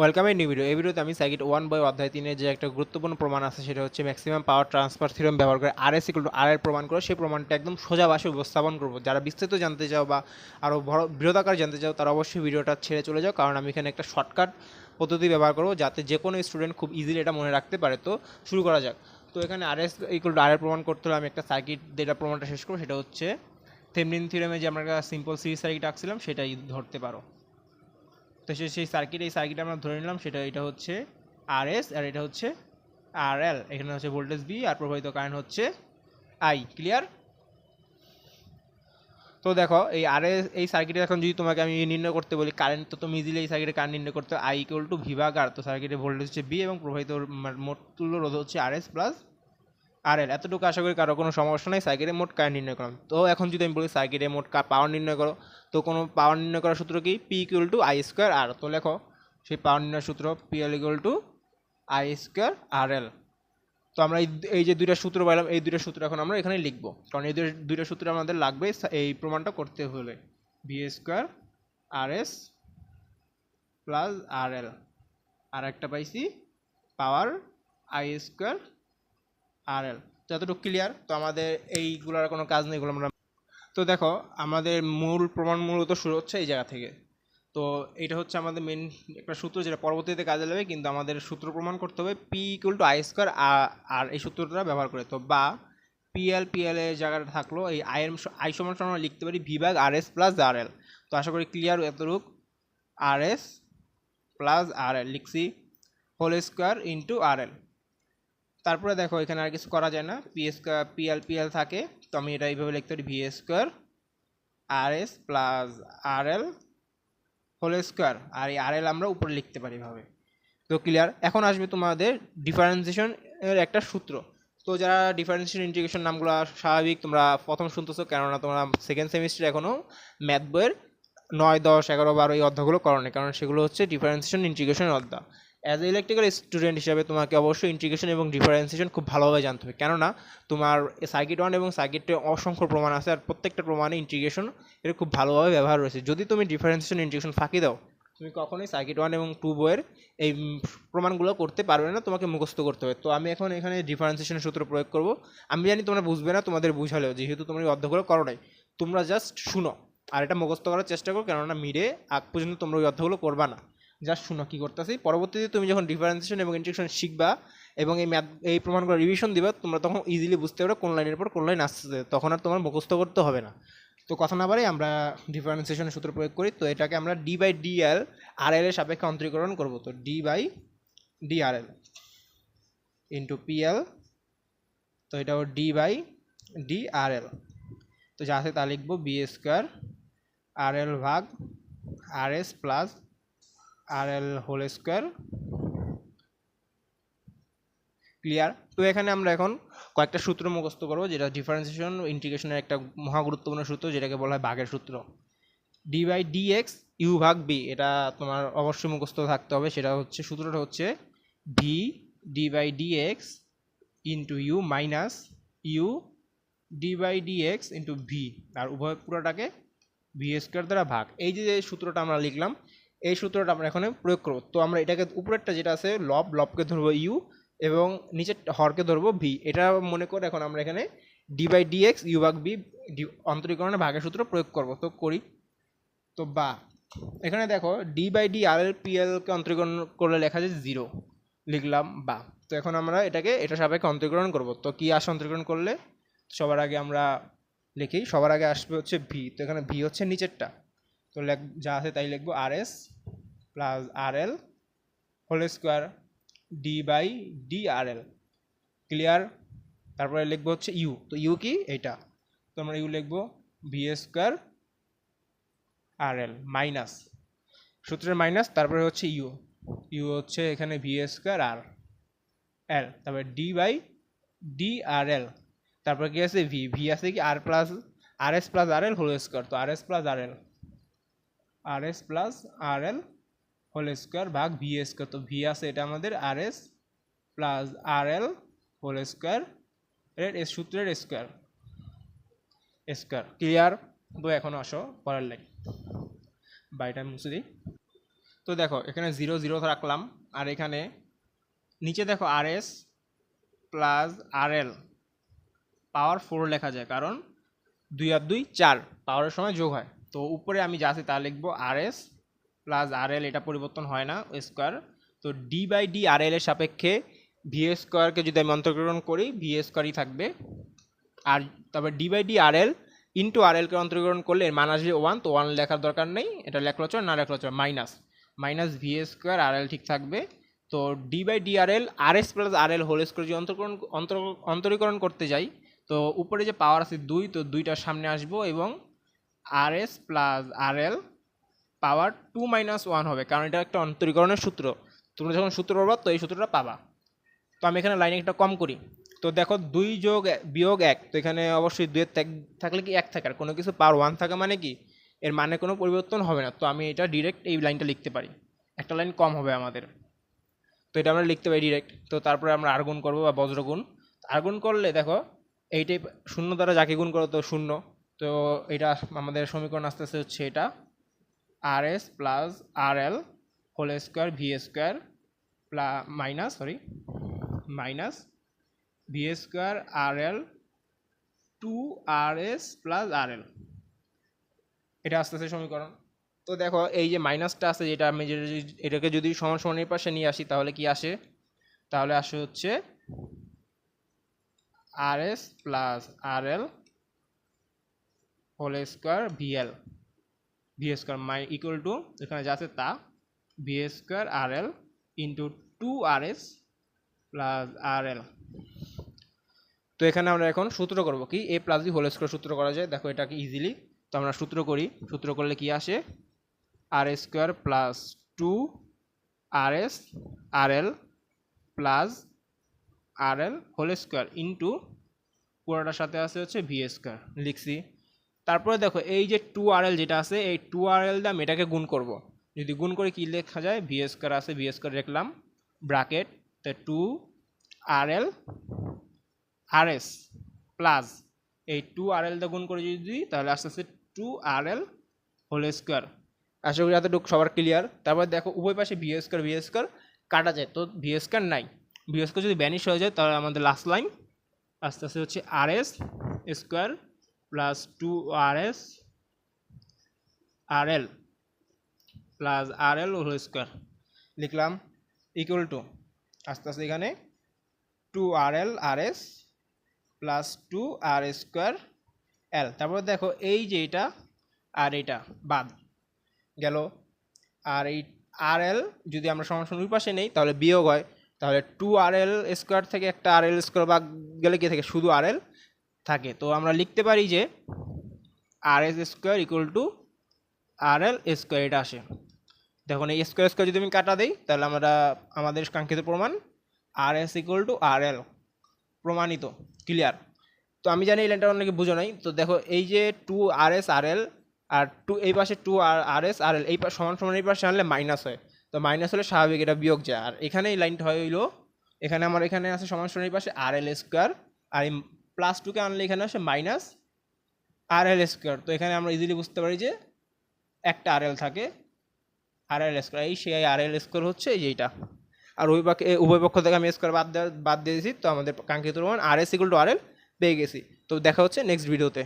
Welcome এই new video. এই ভিডিওতে আমি সাইকিট ওয়ান বই অধ্যায় তিনের যে একটা গুরুত্বপূর্ণ প্রমাণ আছে, সেটা হচ্ছে ম্যাক্সিমাম পাওয়ার ট্রান্সফার থিওরেম ব্যবহার করে R S equal to R এর প্রমাণ করে, সেই প্রমাণটা একদম সোজা ভাষে উপস্থাপন করব। যারা বিস্তারিত জানতে চাও বা আরও বড় বৃহদাকার জানতে চাও, তারা অবশ্যই ভিডিওটা ছেড়ে চলে যাও, কারণ আমি এখানে একটা শর্টকাট পদ্ধতি ব্যবহার করব যাতে যে কোনো স্টুডেন্ট খুব ইজিলি এটা মনে রাখতে পারে। তো শুরু করা যাক। তো এখানে R S equal to R এর প্রমাণ করতে হলে আমি একটা সার্কিট যেটা প্রমাণটা শেষ করব, সেটা হচ্ছে থেমনিন থিওরেমে যে আমরা একটা সিম্পল সিরিজ সার্কিট আঁকছিলাম, সেটাই ধরতে পারো। তো সে, সেই সার্কিট এই সার্কিট আমরা ধরে নিলাম, সেটা, এটা হচ্ছে আর এস আর এটা হচ্ছে আর এল এখানে হচ্ছে ভোল্টেজ বি আর প্রবাহিত কারেন্ট হচ্ছে আই ক্লিয়ার তো দেখো, এই আর এস এই সার্কিটে এখন যদি তোমাকে আমি নির্ণয় করতে বলি কারেন্ট তো তুমি ইজিলি এই সার্কিটে কারেন্ট নির্ণয় করতে আই ইকুয়াল টু ভি ভাগ আর তো সার্কিটে ভোল্টেজ হচ্ছে বি এবং প্রবাহিত মোট তুল্য রোধ হচ্ছে আর এস প্লাস আর এল এতটুকু আশা করি কারও কোনো সমস্যা নেই সার্কিটে মোট কারেন্ট নির্ণয় করলাম? তো এখন যদি আমি বলি সার্কিটে মোট পাওয়ার নির্ণয় করো, তো কোনো পাওয়ার নির্ণয় করার সূত্র কি? P equal to I square R তো লেখো, সেই পাওয়ার নির্ণয় সূত্র P L equal to I square R L তো আমরা এই যে দুইটা সূত্র পাইলাম, এই দুইটা সূত্র এখন আমরা এখানে লিখব। কারণ এই দুইটা সূত্র আমাদের লাগবে এই প্রমাণটা করতে হলে। V square R S plus R L আর একটা পাইছি পাওয়ার আই স্কোয়ার আর এল তো এতটুকু ক্লিয়ার তো আমাদের এইগুলোর কোনো কাজ নেই এগুলো আমরা তো দেখো, আমাদের মূল প্রমাণ মূলত শুরু হচ্ছে এই জায়গা থেকে। তো এটা হচ্ছে আমাদের মেন একটা সূত্র যেটা পরবর্তীতে কাজে লাগবে, কিন্তু আমাদের সূত্র প্রমাণ করতে হবে P equal to I square R এই সূত্রটা ব্যবহার করে। তো বা পিএল পিএল এর জায়গাটা থাকল, এই আই এর আই সমান সমান আমরা লিখতে পারি ভি ভাগ আর এস প্লাস আর এল তো আশা করি ক্লিয়ার এতটুক। আর এস প্লাস আর এল লিখছি। Whole square into R L তারপরে দেখো, এখানে আর কিছু করা যায় না। পি স্কোয়ার পিএল পিএল থাকে। তো আমি এটা এইভাবে লিখতে পারি V square R S plus R L whole square R এই আর এল আমরা উপরে লিখতে পারি এভাবে। তো ক্লিয়ার এখন আসবে তোমাদের ডিফারেন্সিয়েশন এর একটা সূত্র। তো যারা ডিফারেন্সিয়েশন ইন্টিগ্রেশন নামগুলো স্বাভাবিক, তোমরা প্রথম শুনতেছো, কেননা তোমরা সেকেন্ড সেমিস্টার এখনও ম্যাথ বইয়ের নয়, দশ, এগারো, বারো এই অধ্যায়গুলো করো না কারণ সেগুলো হচ্ছে ডিফারেন্সিয়েশন ইন্টিগ্রেশনের অধ্যায়। অ্যাজ এ ইলেকট্রিক্যাল স্টুডেন্ট হিসাবে তোমাকে অবশ্যই ইন্টিগ্রেশন এবং ডিফারেন্সিয়েশন খুব ভালোভাবে জানতে হবে। কেননা, তোমার সার্কিট ওয়ান এবং সার্কিটে অসংখ্য প্রমাণ আছে আর প্রত্যেকটা প্রমাণে ইন্টিগ্রেশন এর খুব ভালোভাবে ব্যবহার রয়েছে। যদি তুমি ডিফারেন্সিয়েশন ইন্টিগ্রেশন ফাঁকি দাও, তুমি কখনোই সার্কিট ওয়ান এবং টু বইয়ের এই প্রমাণগুলো করতে পারবে না, তোমাকে মুখস্থ করতে হবে। তো আমি এখন এখানে ডিফারেন্সিয়েশনের সূত্র প্রয়োগ করব। আমি জানি তোমরা বুঝবে না, তোমাদের বুঝালেও যেহেতু তোমরা এই অধ্যায়গুলো করো নাই। তোমরা জাস্ট শুনো, আর এটা মুখস্থ করার চেষ্টা করো, কেননা মিডে আগ পর্যন্ত তোমরা ওই অধ্যায়গুলো করবা না। জাস্ট শুনো কী করতেছি। পরবর্তীতে তুমি যখন ডিফারেন্সিয়েশন এবং ইন্টিগ্রেশন শিখবা এবং এই ম্যাথ এই প্রমাণগুলো রিভিশন দিবা, তোমরা তখন ইজিলি বুঝতে পারবে কোন লাইনের পর কোন লাইন আসছে তখন আর তোমার মুখস্থ করতে হবে না। তো কথা না বারে আমরা ডিফারেন্সিয়েশনের সূত্র প্রয়োগ করি। তো এটাকে আমরা D by D L R L এর সাপেক্ষে অন্তরীকরণ করব। তো D by D R L into P L তো এটা D by D R L তো যা আছে তা লিখব বি স্কোয়ার আর এল ভাগ R S plus R L whole square. Clear তো এখানে আমরা এখন কয়েকটা সূত্র মুখস্থ করব, যেটা ডিফারেন্সিয়েশন ইন্টিগ্রেশনের একটা মহা গুরুত্বপূর্ণ সূত্র, যেটাকে বলা হয় ভাগের সূত্র। D by D X U ভাগ বি এটা তোমার অবশ্যই মুখস্থ থাকতে হবে। সেটা হচ্ছে, সূত্রটা হচ্ছে v d by d x into u minus u d by d x into v আর উভয় পুরোটাকে ভি স্কোয়ার দ্বারা ভাগ। এই যে সূত্রটা আমরা লিখলাম এই সূত্রটা আমরা এখানে প্রয়োগ করব। তো আমরা এটাকে উপরেরটা যেটা আছে, লব, লবকে ধরবো ইউ এবং নিচের হরকে ধরবো ভি। এটা মনে করে এখন আমরা এখানে d by d x u ভাগ বি অন্তরীকরণের ভাগের সূত্র প্রয়োগ করব। তো করি। তো বা, এখানে দেখো d by d r l p এলকে অন্তরীকরণ করলে লেখা যায় জিরো। লিখলাম বা, তো এখন আমরা এটাকে, এটা সাপেক্ষে অন্তরীকরণ করব। তো কি আসে অন্তরীকরণ করলে? সবার আগে আমরা লিখি, সবার আগে আসবে হচ্ছে ভি। তো এখানে ভি হচ্ছে নিচেরটা। তো লেখ, যা আছে তাই লিখব r s plus r l whole square d by d r l clear? তারপরে লিখব হচ্ছে ইউ। তো ইউ কি? এইটা। তো আমরা ইউ লিখব v square r l minus. সূত্রের মাইনাস, তারপরে হচ্ছে ইউ। ইউ হচ্ছে এখানে ভি স্কোয়ার আর এল। তারপরে d by d r l তারপরে কি আছে? ভি। ভি আছে কি? R plus r s plus r l whole square. তো r s plus r l r s plus r l whole square ভাগ ভি স্কোয়ার। তো V আছে এটা আমাদের r s plus r l whole square এর সূত্রের square. Square. Clear? তো এখন আসো পরের লাইন বাড়িটা মুছে দিই। তো দেখো, এখানে জিরো জিরো রাখলাম। আর এখানে নিচে দেখো r s plus r l power four লেখা যায়, কারণ দুই আর দুই চার। পাওয়ারের সময় যোগ হয়। তো উপরে আমি যা আছে তা লিখব আর এস প্লাস আর এল এটা পরিবর্তন হয় না স্কোয়ার তো d by d r l এর সাপেক্ষে ভি স্কোয়ারকে যদি আমি অন্তর্গ্রহণ করি ভি স্কোয়ারই থাকবে। আর তারপর d by d r l into r এলকে অন্তর্গ্রহণ করলে এর মান আসবে ওয়ান তো ওয়ান লেখার দরকার নেই, এটা লেখলো চল, না লেখলো চল minus minus v square r l ঠিক থাকবে। তো d by d r l r s plus r l whole square যদি অন্তর্করণ, অন্তর, অন্তরীকরণ করতে যাই, তো উপরে যে পাওয়ার আছে দুই, তো দুইটার সামনে আসব এবং r s plus r l power two minus one হবে। কারণ এটা একটা অন্তরীকরণের সূত্র। তোমরা যখন সূত্র পাবা তো এই সূত্রটা পাবা। তো আমি এখানে লাইনে একটা কম করি। তো দেখো দুই যোগ বিয়োগ এক। তো এখানে অবশ্যই দুয়ের থাক- থাকলে কি এক থাকে? আর কোনো কিছু পাওয়ার ওয়ান থাকা মানে কি? এর মানে কোনো পরিবর্তন হবে না। তো আমি এটা ডিরেক্ট এই লাইনটা লিখতে পারি। একটা লাইন কম হবে আমাদের। তো এটা আমরা লিখতে পারি ডিরেক্ট তো তারপরে আমরা আর গুণ করব বা বজ্রগুণ আর গুণ করলে দেখো এইটাই শূন্য দ্বারা যাকে গুণ করো তো শূন্য। তো এটা আমাদের সমীকরণ আস্তে আস্তে হচ্ছে এটা r s plus r l whole square v square plus minus sorry minus v square r l two r s plus r l এটা আস্তে আস্তে সমীকরণ। তো দেখো এই যে মাইনাসটা আছে যেটা আমি এটাকে যদি সমান সমানের পাশে নিয়ে আসি তাহলে কি আসে? তাহলে আসে হচ্ছে r s plus r l whole square v l v square minus equal to এখানে যা আছে তা v square r l into two r s plus r l তো এখানে আমরা এখন সূত্র করব কি? A plus b whole square সূত্র করা যায়। দেখো এটাকে ইজিলি তো আমরা সূত্র করি। সূত্র করলে কি আসে? R square plus two r s r l plus r l whole square into পুরোটার সাথে আছে হচ্ছে ভি স্কোয়ার লিখছি। তারপরে দেখো, এই যে টু আর এল যেটা আছে, এই টু আর এল দাম এটাকে গুণ করব। যদি গুণ করে কি লেখা যায়? ভি স্কোয়ার আছে ভি স্কোয়ার লিখলাম ব্রাকেট তো two r l r s plus এই টু আর এল গুণ করে যদি দিই, তাহলে আস্তে আস্তে two r l whole square আশা করি এতটুকু সবার ক্লিয়ার তারপর দেখো, উভয় পাশে ভি স্কোয়ার ভি স্কোয়ার কাটা যায়, তো ভি স্কোয়ার নাই। ভি স্কোয়ার যদি ব্যানিশ হয়ে যায়, তাহলে আমাদের লাস্ট লাইন আস্তে আস্তে হচ্ছে r s square plus two r s r l plus r l whole square লিখলাম ইকুয়াল টু আস্তে আস্তে এখানে two r l r s plus two r square l তারপর দেখো এই যে এটা আর এটা বাদ গেল। আর এই আর এল যদি আমরা সমান ওই পাশে নেই, তাহলে বিয়োগ হয়। তাহলে টু আর এল স্কোয়ার থেকে একটা আর এল স্কোয়ার বাদ গেলে কি থাকে? শুধু আর এল থাকে। তো আমরা লিখতে পারি যে r s square equal to r l square এটা আসে। দেখুন, এই স্কোয়ার স্কোয়ার যদি আমি কাটা দিই, তাহলে আমরা আমাদের কাঙ্ক্ষিত প্রমাণ r s equal to r l প্রমাণিত ক্লিয়ার তো আমি জানি এই লাইনটা অনেকে বুঝো নাই। তো দেখো, এই যে two r s r l r two এই পাশে টু আর আর এস আর এল এই সমান সমান এই পাশে আনলে মাইনাস হয়। তো মাইনাস হলে স্বাভাবিক এটা বিয়োগ যায়। আর এখানে এই লাইনটা হইল, এখানে আমার এখানে আছে সমান সমান এই পাশে আর এল স্কোয়ার, আর এই প্লাস টুকে আনলে এখানে আসে মাইনাস আর এল স্কোয়ার তো এখানে আমরা ইজিলি বুঝতে পারি যে একটা আর এল থাকে আর এল স্কোয়ার এই সেই আর এল স্কোয়ার হচ্ছে এইটা। আর ওই পক্ষে উভয় পক্ষ থেকে আমি স্কোয়ার বাদ দেওয়া বাদ দিয়ে দিয়েছি, তো আমাদের কাঙ্ক্ষিত প্রমাণ r s equal to r l পেয়ে গেছি। তো দেখা হচ্ছে নেক্সট ভিডিওতে